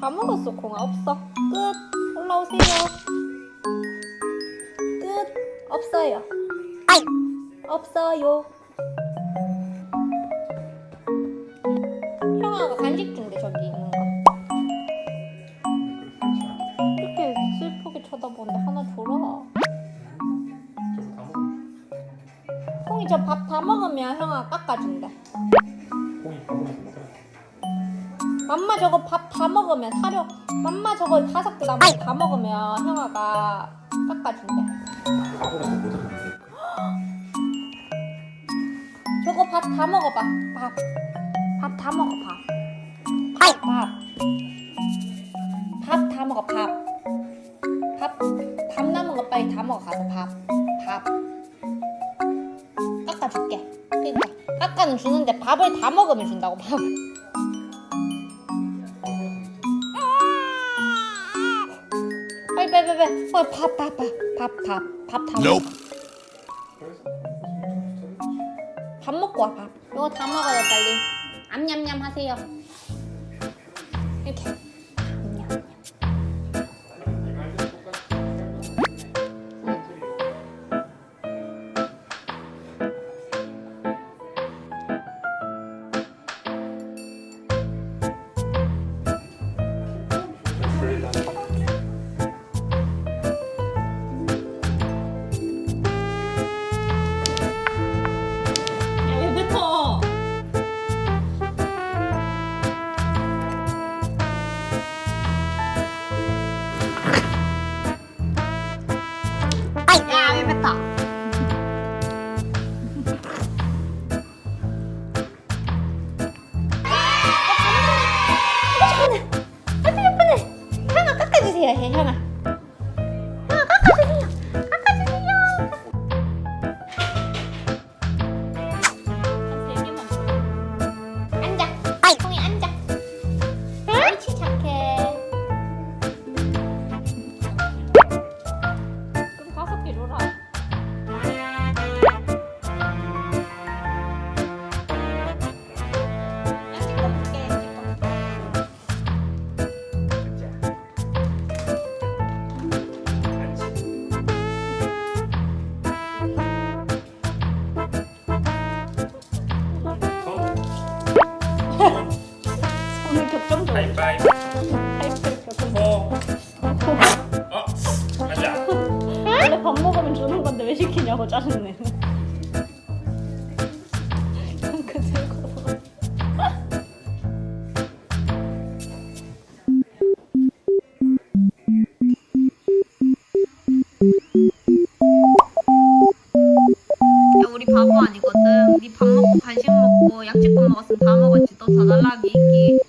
다 먹었어. 공아 없어. 끝. 올라오세요. 끝. 없어요. 없어요. 형아가 간식 다 먹으면 형아가 깎아준대. 콩이 밥을 먹어. 맘마 저거 밥 다 먹으면 사료 맘마 저거 다섯 개 남은 다 먹으면 형아가 깎아준대. 먹어 못 하는데. 저거 밥 다 먹어봐. 밥. 밥 다 먹어 밥밥밥. 밥 다 먹어 밥 밥 밥 남은 거 빨리 다 먹어 가서 밥 밥 깎아줄게 그러니까 깎아는 주는데 밥을 다 먹으면 준다고 밥 빨리 빨리 빨리 빨리 밥밥밥밥밥밥다 먹어 밥 먹고 와 밥. 이거 다 먹어요 빨리. 암냠냠 하세요. 이렇게. 바이바이. 콩. 어. 가자. 원래 밥 먹으면 주는 건데 왜 시키냐고 짜증내. 그 들고. 야 우리 바보 아니거든. 우리 밥 먹고 간식 먹고 약지껏 먹었으면 다 먹었지. 너 더 달라기 있기.